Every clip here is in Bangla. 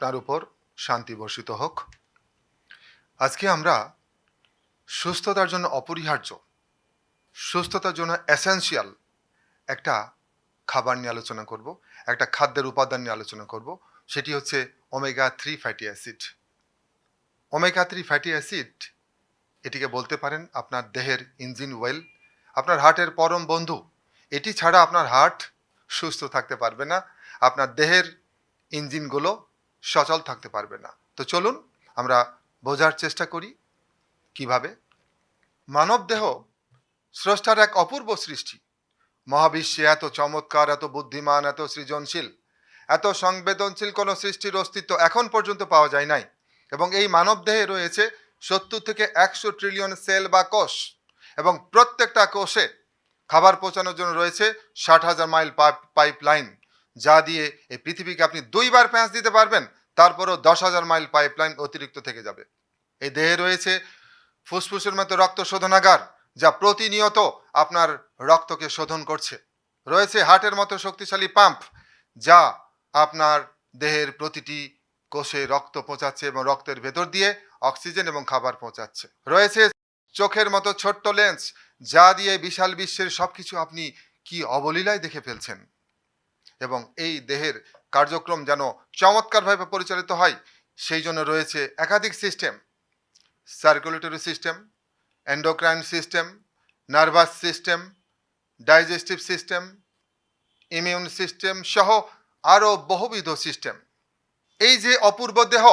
আপনার উপর শান্তি বর্ষিত হোক। আজকে আমরা সুস্থতার জন্য অপরিহার্য, সুস্থতার জন্য এসেনশিয়াল একটা খাবার নিয়ে আলোচনা করব, একটা খাদ্যের উপাদান নিয়ে আলোচনা করব, সেটি হচ্ছে omega three fatty acid omega three fatty acid এটিকে বলতে পারেন আপনার দেহের ইঞ্জিন ওয়েল আপনার হার্টের পরম বন্ধু। এটি ছাড়া আপনার হার্ট সুস্থ থাকতে পারবে না। আপনার দেহের ইঞ্জিনগুলো সচল থাকতে পারবে না। তো চলুন আমরা বোঝার চেষ্টা করি কীভাবে। মানব দেহ স্রষ্টার এক অপূর্ব সৃষ্টি। মহাবিশ্বে এত চমৎকার, এত বুদ্ধিমান, এত সৃজনশীল, এত সংবেদনশীল কোনো সৃষ্টির অস্তিত্ব এখন পর্যন্ত পাওয়া যায় নাই এবং এই মানব দেহে রয়েছে সত্তর থেকে একশো ট্রিলিয়ন সেল বা কোষ এবং প্রত্যেকটা কোষে খাবার পৌঁছানোর জন্য রয়েছে ষাট হাজার মাইল পাইপ লাইন যা দিয়ে এই পৃথিবীকে আপনি দুইবার প্যাঁচ দিতে পারবেন, তারপরও দশ হাজার মাইল পাইপ লাইন অতিরিক্ত থেকে যাবে। এই দেহে রয়েছে ফুসফুসের মতো রক্ত শোধনাগার, যা প্রতিনিয়ত আপনার রক্তকে শোধন করছে। রয়েছে হার্টের মতো শক্তিশালী পাম্প যা আপনার দেহের প্রতিটি কোষে রক্ত পৌঁছাচ্ছে এবং রক্তের ভেতর দিয়ে অক্সিজেন এবং খাবার পৌঁছাচ্ছে। রয়েছে চোখের মতো ছোট্ট লেন্স যা দিয়ে বিশাল বিশ্বের সবকিছু আপনি কি অবলীলায় দেখে ফেলছেন? এবং এই দেহের কার্যক্রম যেন চমৎকারভাবে পরিচালিত হয়, সেই জন্য রয়েছে একাধিক system circulatory system endocrine system nervous system digestive system immune system সহ আরও বহুবিধ সিস্টেম এই যে অপূর্ব দেহ,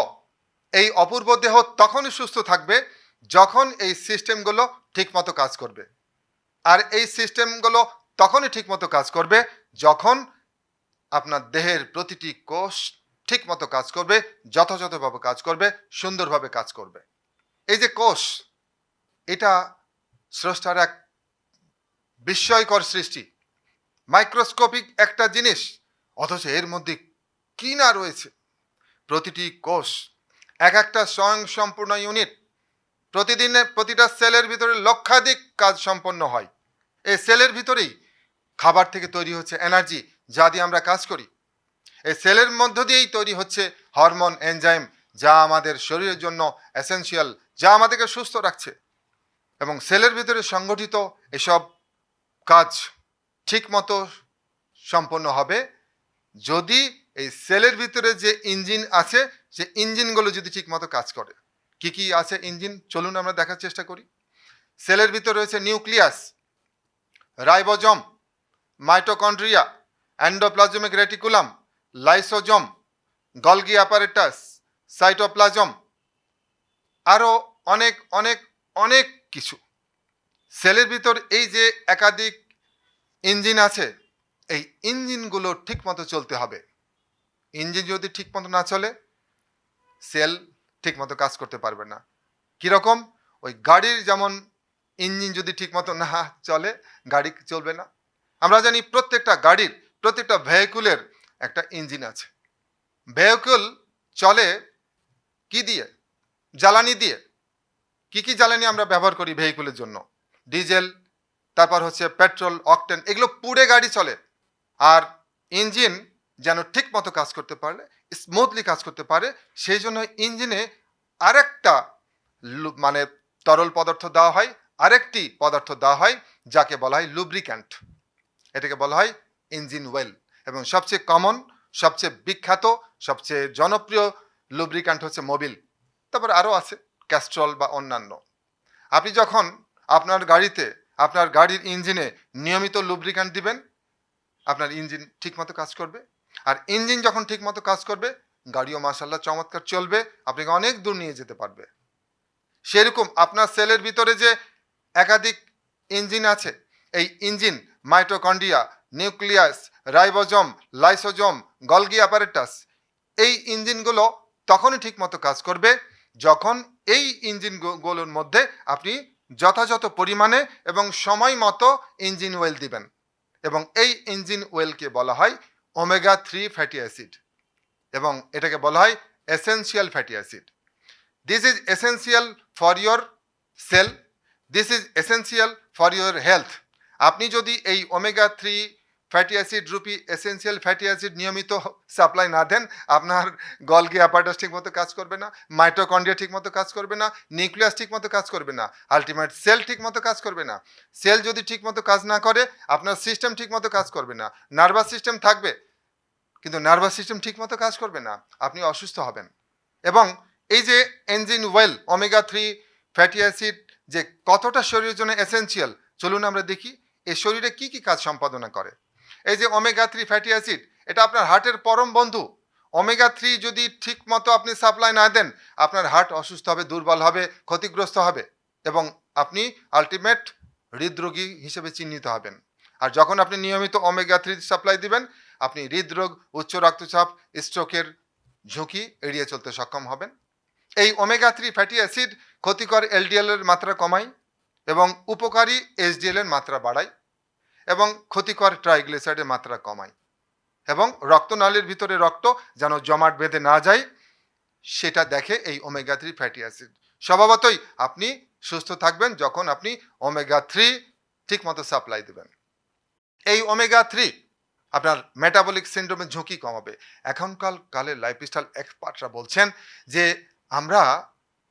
এই অপূর্ব দেহ তখনই সুস্থ থাকবে যখন এই সিস্টেমগুলো ঠিকমতো কাজ করবে। আর এই সিস্টেমগুলো তখনই ঠিকমতো কাজ করবে যখন আপনার দেহের প্রতিটি কোষ ঠিকমতো কাজ করবে, যথাযথভাবে কাজ করবে, সুন্দরভাবে কাজ করবে। এই যে কোষ, এটা স্রষ্টার এক বিস্ময়কর সৃষ্টি। মাইক্রোস্কোপিক একটা জিনিস, অথচ এর মধ্যে কি না রয়েছে। প্রতিটি কোষ এক একটা স্বয়ং সম্পূর্ণ ইউনিট। প্রতিদিনে প্রতিটা সেলের ভিতরে লক্ষাধিক কাজ সম্পন্ন হয়। এই সেলের ভিতরেই খাবার থেকে তৈরি হচ্ছে এনার্জি যা দিয়ে আমরা কাজ করি। এই সেলের মধ্য দিয়েই তৈরি হচ্ছে হরমোন এনজাইম, যা আমাদের শরীরের জন্য এসেনশিয়াল, যা আমাদেরকে সুস্থ রাখছে। এবং সেলের ভিতরে সংগঠিত এসব কাজ ঠিকমতো সম্পন্ন হবে যদি এই সেলের ভিতরে যে ইঞ্জিন আছে, সে ইঞ্জিনগুলো যদি ঠিকমতো কাজ করে। কি কি আছে ইঞ্জিন? চলুন আমরা দেখার চেষ্টা করি। সেলের ভিতরে রয়েছে nucleus, ribosome, mitochondria endoplasmic reticulum, lysosome, Golgi apparatus, cytoplasm, আরও অনেক অনেক অনেক কিছু। সেলের ভিতর এই যে একাধিক ইঞ্জিন আছে, এই ইঞ্জিনগুলো ঠিকমতো চলতে হবে। ইঞ্জিন যদি ঠিকমতো না চলে, সেল ঠিকমতো কাজ করতে পারবে না। কীরকম? ওই গাড়ির যেমন ইঞ্জিন যদি ঠিকমতো না চলে, গাড়ি চলবে না। আমরা জানি প্রত্যেকটা গাড়ির প্রত্যেকটা ভেহিকুলের একটা ইঞ্জিন আছে। ভেহিকুল চলে কি দিয়ে? জ্বালানি দিয়ে। কি কি জ্বালানি আমরা ব্যবহার করি ভেহিকুলের জন্য? ডিজেল, তারপর হচ্ছে পেট্রোল, অকটেন, এগুলো পুড়ে গাড়ি চলে। আর ইঞ্জিন যেন ঠিক মতো কাজ করতে পারলে স্মুথলি কাজ করতে পারে, সেই জন্য ইঞ্জিনে আরেকটা মানে তরল পদার্থ দেওয়া হয়, আরেকটি পদার্থ দেওয়া হয়, যাকে বলা হয় লুব্রিক্যান্ট এটাকে বলা হয় ইঞ্জিন ওয়েল। এবং সবচেয়ে কমন সবচেয়ে বিখ্যাত, সবচেয়ে জনপ্রিয় লুব্রিক্যান্ট হচ্ছে মোবিল তারপর আরও আছে ক্যাস্ট্রল বা অন্যান্য। আপনি যখন আপনার গাড়িতে, আপনার গাড়ির ইঞ্জিনে নিয়মিত লুব্রিক্যান্ট দিবেন, আপনার ইঞ্জিন ঠিকমতো কাজ করবে। আর ইঞ্জিন যখন ঠিকমতো কাজ করবে, গাড়িও মাসাল্লাহ চমৎকার চলবে, আপনাকে অনেক দূর নিয়ে যেতে পারবে। সেরকম আপনার সেলের ভিতরে যে একাধিক ইঞ্জিন আছে, এই engine mitochondria nucleus, ribosome, lysosome, Golgi apparatus, এই ইঞ্জিনগুলো তখনই ঠিকমতো কাজ করবে যখন এই ইঞ্জিনগুলোর মধ্যে আপনি যথাযথ পরিমাণে এবং সময় মতো ইঞ্জিন ওয়েল দিবেন এবং এই ইঞ্জিন ওয়েলকে বলা হয় ওমেগা থ্রি ফ্যাটি অ্যাসিড এবং এটাকে বলা হয় essential fatty acid. This is essential for your cell this is essential for your health আপনি যদি এই ওমেগা থ্রি ফ্যাটি অ্যাসিড রূপী এসেন্সিয়াল ফ্যাটি অ্যাসিড নিয়মিত সাপ্লাই না দেন, আপনার গলগি ঠিক মতো কাজ করবে না মাইটোকন্ড্রিয়া ঠিক মতো কাজ করবে না নিউক্লিয়াস ঠিক মতো কাজ করবে না আলটিমেট সেল ঠিক মতো কাজ করবে না। সেল যদি ঠিক মতো কাজ না করে, আপনার সিস্টেম ঠিক মতো কাজ করবে না। নার্ভাস সিস্টেম থাকবে, কিন্তু নার্ভাস সিস্টেম ঠিক মতো কাজ করবে না, আপনি অসুস্থ হবেন। এবং এই যে engine oil omega three fatty acid যে কতটা শরীরের জন্য এসেন্সিয়াল চলুন আমরা দেখি এই শরীরে কি কি কাজ সম্পাদনা করে? এই যে ওমেগা থ্রি ফ্যাটি অ্যাসিড এটা আপনার হার্টের পরম বন্ধু। ওমেগা থ্রি যদি ঠিক মতো আপনি সাপ্লাই না দেন, আপনার হার্ট অসুস্থ হবে, দুর্বল হবে, ক্ষতিগ্রস্ত হবে এবং আপনি আলটিমেট হৃদরোগী হিসেবে চিহ্নিত হবেন। আর যখন আপনি নিয়মিত ওমেগা থ্রি সাপ্লাই দিবেন, আপনি হৃদরোগ, উচ্চ রক্তচাপ স্ট্রোকের ঝুঁকি এড়িয়ে চলতে সক্ষম হবেন। এই ওমেগা থ্রি ফ্যাটি অ্যাসিড ক্ষতিকর এলডিএল এর মাত্রা কমায় এবং উপকারী এইচডিএল এর মাত্রা বাড়ায়। এবং ক্ষতিকর ট্রাইগ্লিসাইডের মাত্রা কমায় এবং রক্তনালীর ভিতরে রক্ত যেন জমাট বেঁধে না যায়, সেটা দেখে এই ওমেগা থ্রি ফ্যাটি অ্যাসিড স্বভাবতই আপনি সুস্থ থাকবেন যখন আপনি ওমেগা থ্রি ঠিকমতো সাপ্লাই দেবেন। এই ওমেগা থ্রি আপনার মেটাবলিক সিন্ড্রোমের ঝুঁকি কমাবে। এখনকার কালের লাইফস্টাইল এক্সপার্টরা বলছেন যে আমরা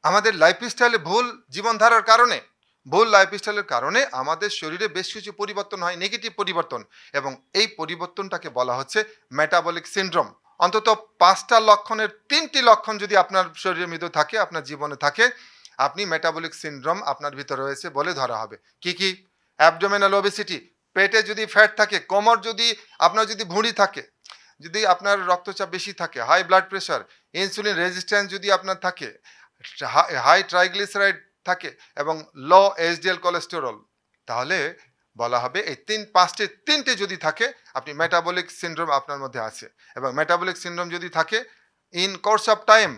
আমাদের লাইফস্টাইলে ভুল জীবনধারার কারণে ভুল লাইফস্টাইলের কারণে আমাদের শরীরে বেশ কিছু পরিবর্তন হয় নেগেটিভ পরিবর্তন। এবং এই পরিবর্তনটাকে বলা হচ্ছে মেটাবলিক সিন্ড্রোম অন্তত পাঁচটা লক্ষণের তিনটি লক্ষণ যদি আপনার শরীরের মধ্যে থাকে, আপনার জীবনে থাকে, আপনি মেটাবলিক সিন্ড্রোম আপনার ভিতরে রয়েছে বলে ধরা হবে। কি কি? অ্যাবডোমেনাল ওবেসিটি পেটে যদি ফ্যাট থাকে, কোমর যদি, আপনার যদি ভুঁড়ি থাকে, যদি আপনার রক্তচাপ বেশি থাকে high blood pressure insulin resistance যদি আপনার থাকে হাই ট্রাইগ্লিসারাইড থাকে এবং লো এইচডিএল কোলেস্টেরল তাহলে বলা হবে এই তিন, পাঁচটি, তিনটে যদি থাকে, আপনি মেটাবলিক সিন্ড্রোম আপনার মধ্যে আছে। এবং মেটাবলিক সিন্ড্রোম যদি থাকে ইন কোর্স অফ টাইম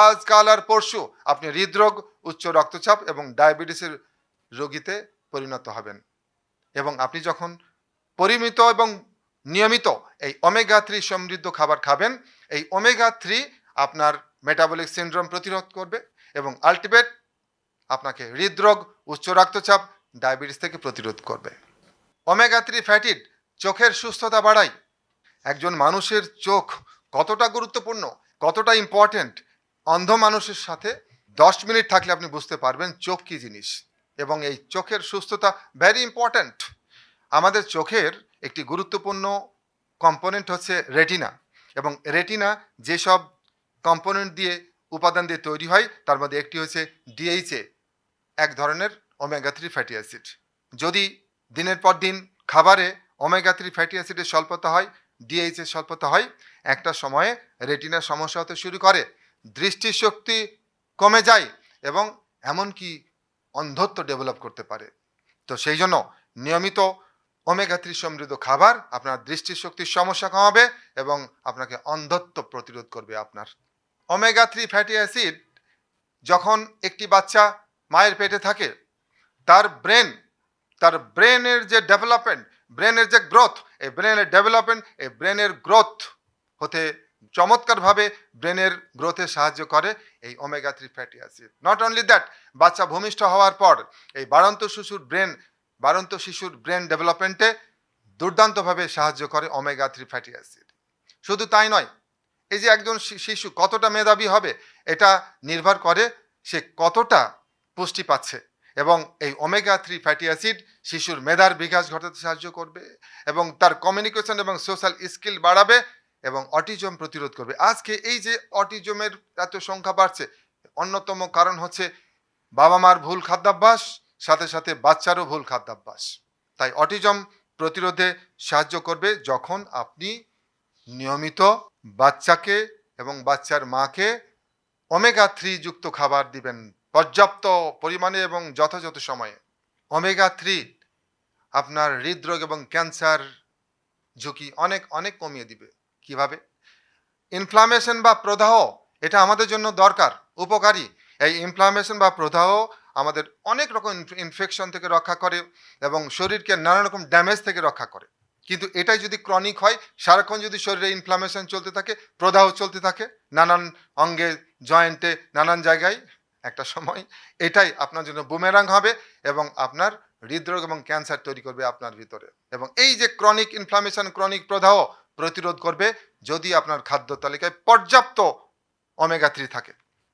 আজকাল আর পরশু, আপনি হৃদরোগ, উচ্চ রক্তচাপ এবং ডায়াবেটিসের রোগীতে পরিণত হবেন। এবং আপনি যখন পরিমিত এবং নিয়মিত এই ওমেগা থ্রি সমৃদ্ধ খাবার খাবেন, এই ওমেগা থ্রি আপনার মেটাবলিক সিন্ড্রোম প্রতিরোধ করবে এবং আলটিমেট আপনাকে হৃদরোগ, উচ্চ রক্তচাপ, ডায়াবেটিস থেকে প্রতিরোধ করবে। ওমেগা থ্রি ফ্যাটিড চোখের সুস্থতা বাড়ায় একজন মানুষের চোখ কতটা গুরুত্বপূর্ণ, কতটা ইম্পর্ট্যান্ট অন্ধ মানুষের সাথে দশ মিনিট থাকলে আপনি বুঝতে পারবেন চোখ কী জিনিস। এবং এই চোখের সুস্থতা ভেরি ইম্পর্ট্যান্ট আমাদের চোখের একটি গুরুত্বপূর্ণ কম্পোনেন্ট হচ্ছে রেটিনা এবং রেটিনা যেসব কম্পোনেন্ট দিয়ে উপাদান দিয়ে তৈরি হয়, তার মধ্যে একটি হচ্ছে ডিএইচএ এক ধরনের ওমেগা থ্রি ফ্যাটি অ্যাসিড যদি দিনের পর দিন খাবারে ওমেগা থ্রি ফ্যাটি অ্যাসিডের স্বল্পতা হয় ডিএইচএ স্বল্পতা হয়, একটা সময়ে রেটিনার সমস্যা হতে শুরু করে, দৃষ্টিশক্তি কমে যায় এবং এমনকি অন্ধত্ব ডেভেলপ করতে পারে। তো সেই জন্য নিয়মিত ওমেগা থ্রি সমৃদ্ধ খাবার আপনার দৃষ্টিশক্তির সমস্যা কমাবে এবং আপনাকে অন্ধত্ব প্রতিরোধ করবে আপনার। ওমেগা থ্রি ফ্যাটি অ্যাসিড যখন একটি বাচ্চা মায়ের পেটে থাকে, তার ব্রেন তার ব্রেনের যে ডেভেলপমেন্ট ব্রেনের যে গ্রোথ এই ব্রেনের ডেভেলপমেন্ট এই ব্রেনের গ্রোথ হতে চমৎকারভাবে ব্রেনের গ্রোথে সাহায্য করে এই omega three fatty acid not only that বাচ্চা ভূমিষ্ঠ হওয়ার পর এই বাড়ন্ত শিশুর ব্রেন বাড়ন্ত শিশুর ব্রেন ডেভেলপমেন্টে দুর্দান্তভাবে সাহায্য করে ওমেগা থ্রি ফ্যাটি অ্যাসিড শুধু তাই নয়, এই যে একজন শিশু কতটা মেধাবী হবে, এটা নির্ভর করে সে কতটা পুষ্টি পাচ্ছে এবং এই ওমেগা থ্রি ফ্যাটি অ্যাসিড শিশুর মেধার বিকাশ ঘটাতে সাহায্য করবে এবং তার কমিউনিকেশন এবং সোশ্যাল স্কিল বাড়াবে এবং অটিজম প্রতিরোধ করবে। আজকে এই যে অটিজমের এত সংখ্যা বাড়ছে, অন্যতম কারণ হচ্ছে বাবা মার ভুল খাদ্যাভ্যাস, সাথে সাথে বাচ্চারও ভুল খাদ্যাভ্যাস। তাই অটিজম প্রতিরোধে সাহায্য করবে যখন আপনি নিয়মিত বাচ্চাকে এবং বাচ্চার মাকে ওমেগা থ্রি যুক্ত খাবার দিবেন। পর্যাপ্ত পরিমাণে এবং যথাযথ সময়ে। ওমেগা থ্রি আপনার হৃদরোগ এবং ক্যান্সার ঝুঁকি অনেক অনেক কমিয়ে দিবে। কীভাবে? ইনফ্লামেশন বা প্রদাহ, এটা আমাদের জন্য দরকার, উপকারী। এই ইনফ্লামেশন বা প্রদাহ আমাদের অনেক রকম ইনফেকশন থেকে রক্ষা করে এবং শরীরকে নানা রকম ড্যামেজ থেকে রক্ষা করে। কিন্তু এটাই যদি ক্রনিক হয়, সারাক্ষণ যদি শরীরে ইনফ্লামেশন চলতে থাকে, প্রদাহ চলতে থাকে, নানান অঙ্গে জয়েন্টে নানান জায়গায় একটা সময়, এটাই আপনার জন্য বুমেরাং হবে এবং আপনার হৃদরোগ এবং ক্যান্সার তৈরি করবে আপনার ভিতরে। এবং এই যে ক্রনিক ইনফ্লামেশন ক্রনিক প্রদাহ প্রতিরোধ করবে যদি আপনার খাদ্য তালিকায় পর্যাপ্ত ওমেগা থ্রি থাকে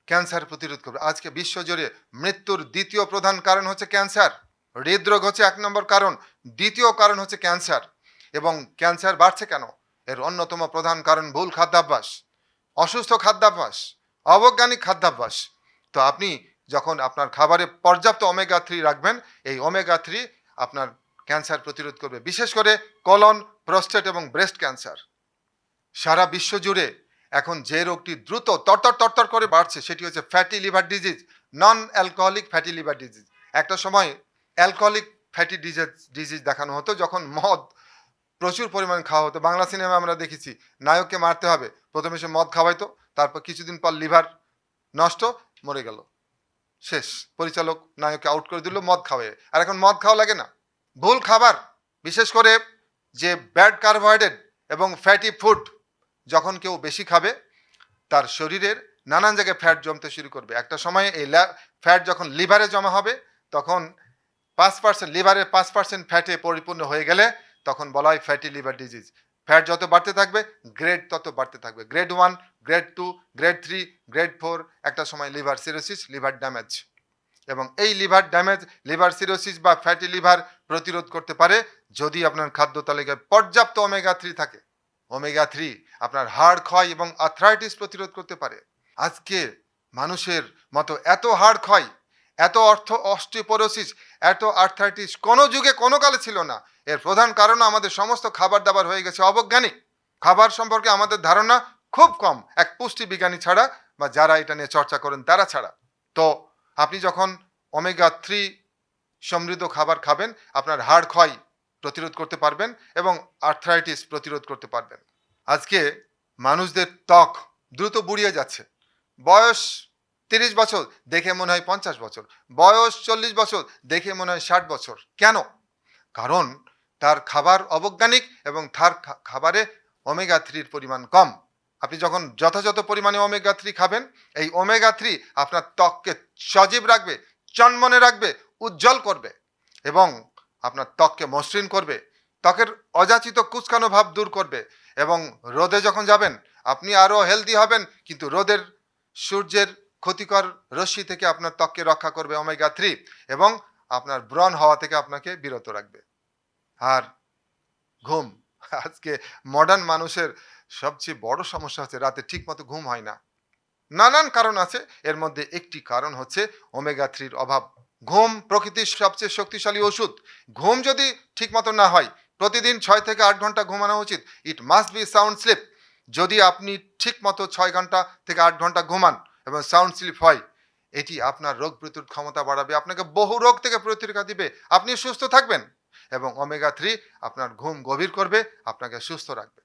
ক্যান্সার প্রতিরোধ করবে। আজকে বিশ্বজুড়ে মৃত্যুর দ্বিতীয় প্রধান কারণ হচ্ছে ক্যান্সার হৃদরোগ হচ্ছে এক নম্বর কারণ, দ্বিতীয় কারণ হচ্ছে ক্যান্সার এবং ক্যান্সার বাড়ছে কেন? এর অন্যতম প্রধান কারণ ভুল খাদ্যাভ্যাস, অসুস্থ খাদ্যাভ্যাস, অবৈজ্ঞানিক খাদ্যাভ্যাস। তো আপনি যখন আপনার খাবারে পর্যাপ্ত ওমেগা থ্রি রাখবেন, এই ওমেগা থ্রি আপনার ক্যান্সার প্রতিরোধ করবে। বিশেষ করে কলন প্রস্টেট এবং ব্রেস্ট ক্যান্সার সারা বিশ্ব জুড়ে এখন যে রোগটি দ্রুত তরতর তরতর করে বাড়ছে, সেটি হচ্ছে fatty liver disease non alcoholic fatty liver disease একটা সময় অ্যালকোহলিক ফ্যাটি ডিজিজ ডিজিজ দেখানো হতো যখন মদ প্রচুর পরিমাণ খাওয়া হতো। বাংলা সিনেমা আমরা দেখেছি, নায়ককে মারতে হবে। প্রথমে সে মদ খাওয়াইতো, তারপর কিছুদিন পর লিভার নষ্ট মরে গেল। শেষ। পরিচালক নায়ককে আউট করে দিল, মদ খাওয়ায়। আর এখন মদ খাওয়া লাগে না। ভুল খাবার। বিশেষ করে যে ব্যাড কার্বোহাইড্রেট এবং ফ্যাটি ফুড যখন কেউ বেশি খাবে, তার শরীরের নানান জায়গায় ফ্যাট জমতে শুরু করবে। একটা সময়ে এই ফ্যাট যখন লিভারে জমা হবে, তখন পাঁচ পার্সেন্ট লিভারের পাঁচ পার্সেন্ট ফ্যাটে পরিপূর্ণ হয়ে গেলে তখন বলা হয় ফ্যাটি লিভার ডিজিজ ফ্যাট যত বাড়তে থাকবে গ্রেড তত বাড়তে থাকবে। Grade one grade two grade three grade four একটা সময় লিভার সিরোসিস লিভার ড্যামেজ এবং এই লিভার ড্যামেজ লিভার সিরোসিস বা ফ্যাটি লিভার প্রতিরোধ করতে পারে যদি আপনার খাদ্য তালিকায় পর্যাপ্ত ওমেগা থ্রি থাকে। ওমেগা থ্রি আপনার হাড়, ক্ষয় এবং আর্থ্রাইটিস প্রতিরোধ করতে পারে। আজকে মানুষের মতো এত হাড়, ক্ষয়, এত অর্থ অস্টিপোরোসিস এত আর্থ্রাইটিস কোনো যুগে কোনো কালে ছিল না। এর প্রধান কারণ আমাদের সমস্ত খাবার দাবার হয়ে গেছে অবজ্ঞানিক খাবার সম্পর্কে আমাদের ধারণা খুব কম। এক পুষ্টি বিজ্ঞানী ছাড়া বা যারা এটা নিয়ে চর্চা করেন তারা ছাড়া। তো আপনি যখন ওমেগা থ্রি সমৃদ্ধ খাবার খাবেন, আপনার হাড় ক্ষয় প্রতিরোধ করতে পারবেন এবং আর্থ্রাইটিস প্রতিরোধ করতে পারবেন। আজকে মানুষদের ত্বক দ্রুত বুড়িয়ে যাচ্ছে। বয়স তিরিশ বছর দেখে মনে হয় পঞ্চাশ বছর। বয়স চল্লিশ বছর দেখে মনে হয় ষাট বছর। কেন? কারণ তার খাবার অবৈজ্ঞানিক এবং তার খাবারে ওমেগা থ্রির পরিমাণ কম। আপনি যখন যথাযথ পরিমাণে ওমেগা থ্রি খাবেন, এই ওমেগা থ্রি আপনার ত্বককে সজীব রাখবে, চনমনে রাখবে, উজ্জ্বল করবে এবং আপনার ত্বককে মসৃণ করবে, ত্বকের অযাচিত কুচকানো ভাব দূর করবে এবং রোদে যখন যাবেন, আপনি আরও হেলদি হবেন, কিন্তু রোদের সূর্যের ক্ষতিকর রশ্মি থেকে আপনার ত্বককে রক্ষা করবে ওমেগা থ্রি এবং আপনার ব্রণ হওয়া থেকে আপনাকে বিরত রাখবে। আর ঘুম। আজকে মডার্ন মানুষের সবচেয়ে বড় সমস্যা হচ্ছে রাতে ঠিকমতো ঘুম হয় না। নানান কারণ আছে, এর মধ্যে একটি কারণ হচ্ছে ওমেগা থ্রির অভাব। ঘুম প্রকৃতির সবচেয়ে শক্তিশালী ওষুধ। ঘুম যদি ঠিকমতো না হয়, প্রতিদিন ছয় থেকে আট ঘণ্টা ঘুমানো উচিত। It must be sound sleep যদি আপনি ঠিকমতো ছয় ঘণ্টা থেকে আট ঘণ্টা ঘুমান এবং সাউন্ড স্লিপ হয়, এটি আপনার রোগ প্রতিরোধ ক্ষমতা বাড়াবে, আপনাকে বহু রোগ থেকে প্রতিরক্ষা দিবে। আপনি সুস্থ থাকবেন। এবং ওমেগা থ্রি আপনার ঘুম গভীর করবে, আপনাকে সুস্থ রাখবে।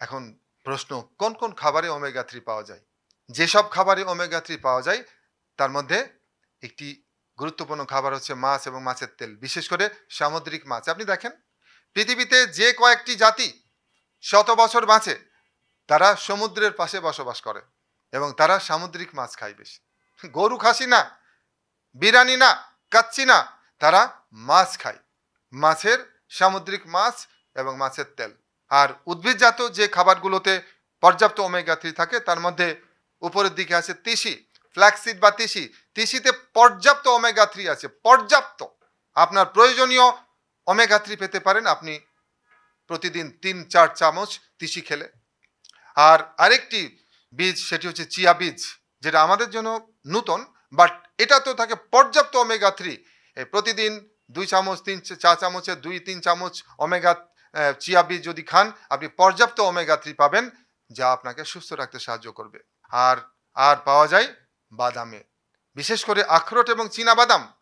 এখন প্রশ্ন, কোন কোন খাবারে ওমেগা থ্রি পাওয়া যায়? যেসব খাবারে ওমেগা থ্রি পাওয়া যায়, তার মধ্যে একটি গুরুত্বপূর্ণ খাবার হচ্ছে মাছ এবং মাছের তেল, বিশেষ করে সামুদ্রিক মাছ। আপনি দেখেন, পৃথিবীতে যে কয়েকটি জাতি শত বছর বাঁচে, তারা সমুদ্রের পাশে বসবাস করে এবং তারা সামুদ্রিক মাছ খায় বেশি। গরু খাসি না বিরানি না, কাচ্চি না, তারা মাছ খায়। মাছের সামুদ্রিক মাছ এবং মাছের তেল। আর উদ্ভিদজাত যে খাবারগুলোতে পর্যাপ্ত ওমেগা থ্রি থাকে, তার মধ্যে উপরের দিকে আছে তিসি ফ্ল্যাক্সিড বা তিসি। তিসিতে পর্যাপ্ত ওমেগা থ্রি আছে, পর্যাপ্ত। আপনার প্রয়োজনীয় ওমেগা থ্রি পেতে পারেন আপনি প্রতিদিন তিন, চার চামচ তিসি খেলে। আর আরেকটি বীজ, সেটি হচ্ছে চিয়া বীজ, যেটা আমাদের জন্য নূতন বাট এটা তো থাকে পর্যাপ্ত ওমেগা থ্রি প্রতিদিন দুই চামচ তিন চা- চা চামচে দুই তিন চামচ আহ, চিয়া বীজ যদি খান আপনি পর্যাপ্ত ওমেগা থ্রি পাবেন যা আপনাকে সুস্থ রাখতে সাহায্য করবে। আর আর পাওয়া যায় বাদামে। বিশেষ করে আখরোট এবং বাদাম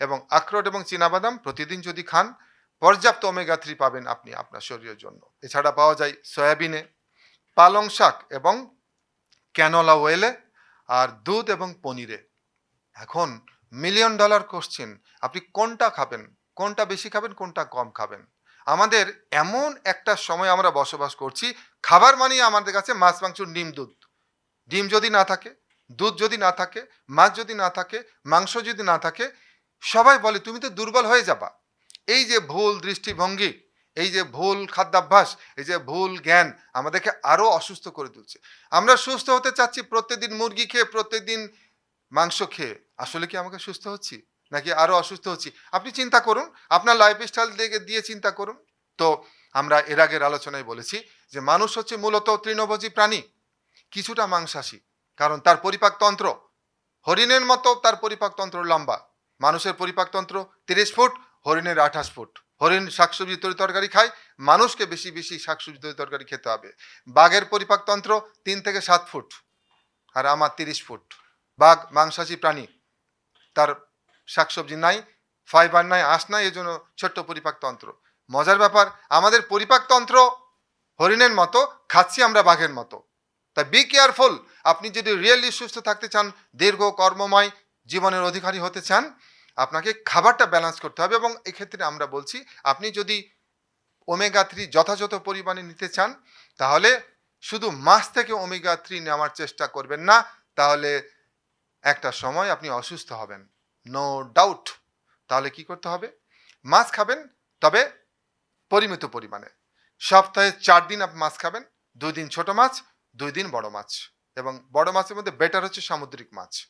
এবং আখরোট এবং বাদাম প্রতিদিন যদি খান পর্যাপ্ত ওমেগা থ্রি পাবেন আপনি আপনার শরীরের জন্য। এছাড়া পাওয়া যায় সয়াবিনে পালং শাক এবং ক্যানোলা ওয়েলে আর দুধ এবং পনিরে। এখন মিলিয়ন ডলার কোশ্চেন আপনি কোনটা খাবেন? কোনটা বেশি খাবেন? কোনটা কম খাবেন? আমাদের এমন একটা সময় আমরা বসবাস করছি, খাবার মানেই আমাদের কাছে মাছ, মাংস, ডিম, দুধ। ডিম যদি না থাকে, দুধ যদি না থাকে, মাছ যদি না থাকে, মাংস যদি না থাকে, সবাই বলে, তুমি তো দুর্বল হয়ে যাবা। এই যে ভুল দৃষ্টিভঙ্গি, এই যে ভুল খাদ্যাভ্যাস, এই যে ভুল জ্ঞান আমাদেরকে আরও অসুস্থ করে তুলছে। আমরা সুস্থ হতে চাচ্ছি, প্রত্যেকদিন মুরগি খেয়ে, প্রত্যেকদিন মাংস খেয়ে। আসলে কি আমাকে সুস্থ হচ্ছি? নাকি আরও অসুস্থ হচ্ছি? আপনি চিন্তা করুন। আপনার লাইফস্টাইল দিয়ে দিয়ে চিন্তা করুন। তো আমরা এর আগের আলোচনায় বলেছি যে মানুষ হচ্ছে মূলত তৃণভোজী প্রাণী, কিছুটা মাংসাশী। কারণ তার পরিপাকতন্ত্র হরিণের মতো তার পরিপাকতন্ত্র লম্বা। মানুষের পরিপাকতন্ত্র তিরিশ ফুট, হরিণের আঠাশ ফুট। হরিণ শাকসবজি তরি তরকারি খায়, মানুষকে বেশি বেশি শাকসবজি তরি তরকারি খেতে হবে। বাঘের পরিপাকতন্ত্র তিন থেকে সাত ফুট, আর আমার তিরিশ ফুট। বাঘ মাংসাশী প্রাণী তার শাকসবজি নাই ফাইবার নাই, আঁশ নাই এই জন্য ছোট্ট পরিপাকতন্ত্র মজার ব্যাপার, আমাদের পরিপাকতন্ত্র হরিণের মতো, খাচ্ছি আমরা বাঘের মতো। তা বি কেয়ারফুল আপনি যদি রিয়েলি সুস্থ থাকতে চান, দীর্ঘ কর্মময় জীবনের অধিকারী হতে চান, আপনাকে খাবারটা ব্যালেন্স করতে হবে এবং এক্ষেত্রে আমরা বলছি, আপনি যদি ওমেগা থ্রি যথাযথ পরিমাণে নিতে চান, তাহলে শুধু মাছ থেকে ওমেগা থ্রি নেওয়ার চেষ্টা করবেন না, তাহলে একটা সময় আপনি অসুস্থ হবেন। নো ডাউট তাহলে কি করতে হবে? মাছ খাবেন, তবে পরিমিত পরিমাণে। সপ্তাহে চার দিন আপনি মাছ খাবেন, দুই দিন ছোট মাছ, দুই দিন বড় মাছ। এবং বড় মাছের মধ্যে বেটার হচ্ছে সামুদ্রিক মাছ।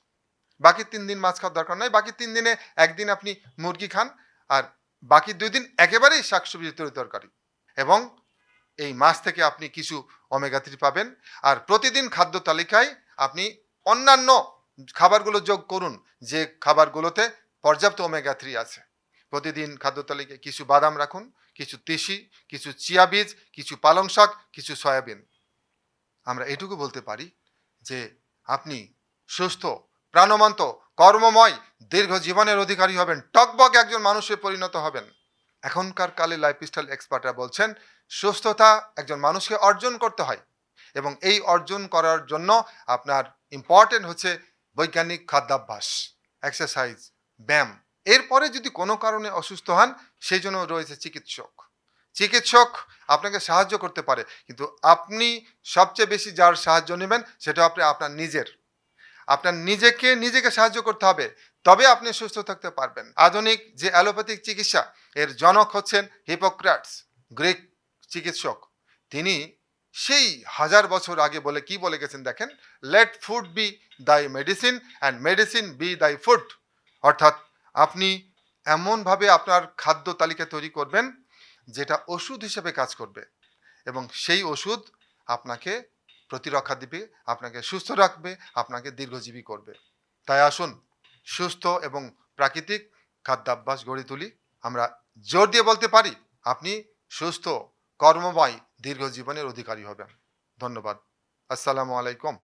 বাকি তিন দিন মাছ খাওয়ার দরকার নয় বাকি তিন দিনে একদিন আপনি মুরগি খান, আর বাকি দুই দিন একেবারেই শাকসবজি তরি তরকারি। এবং এই মাছ থেকে আপনি কিছু ওমেগা থ্রি পাবেন। আর প্রতিদিন খাদ্য তালিকায় আপনি অন্যান্য খাবারগুলো যোগ করুন, যে খাবারগুলোতে পর্যাপ্ত ওমেগা থ্রি আছে। প্রতিদিন খাদ্য তালিকায় কিছু বাদাম রাখুন, কিছু তিসি, কিছু চিয়া বীজ, কিছু পালং শাক, কিছু সয়াবিন। আমরা এটুকু বলতে পারি যে আপনি সুস্থ, প্রাণবন্ত, কর্মময়, দীর্ঘ জীবনের অধিকারী হবেন, টকবক একজন মানুষে পরিণত হবেন। এখনকার কালে লাইফস্টাইল এক্সপার্টরা বলছেন, সুস্থতা একজন মানুষকে অর্জন করতে হয় এবং এই অর্জন করার জন্য আপনার ইম্পর্টেন্ট হচ্ছে বৈজ্ঞানিক খাদ্যাভ্যাস এক্সারসাইজ ব্যায়াম। এরপরে যদি কোনো কারণে অসুস্থ হন, সেই জন্য রয়েছে চিকিৎসক। চিকিৎসক আপনাকে সাহায্য করতে পারে, কিন্তু আপনি সবচেয়ে বেশি যার সাহায্য নেবেন, সেটা আপনি, আপনার নিজের। আপনার নিজেকে নিজেকে সাহায্য করতে হবে, তবে আপনি সুস্থ থাকতে পারবেন। আধুনিক যে অ্যালোপ্যাথিক চিকিৎসা, এর জনক হচ্ছেন হিপোক্রাটস গ্রিক চিকিৎসক। তিনি সেই হাজার বছর আগে বলে কি বলে গেছেন দেখেন? Let food be thy medicine and medicine be thy food অর্থাৎ আপনি এমনভাবে আপনার খাদ্য তালিকা তৈরি করবেন যেটা ওষুধ হিসেবে কাজ করবে এবং সেই ওষুধ আপনাকে প্রতিরক্ষা দিবে, আপনাকে সুস্থ রাখবে, আপনাকে দীর্ঘজীবী করবে। তাই আসুন, সুস্থ এবং প্রাকৃতিক খাদ্যাভ্যাস গড়ে তুলি। আমরা জোর দিয়ে বলতে পারি, আপনি সুস্থ কর্মময় দীর্ঘ জীবনের অধিকারী হবেন। ধন্যবাদ। আসসালামু আলাইকুম।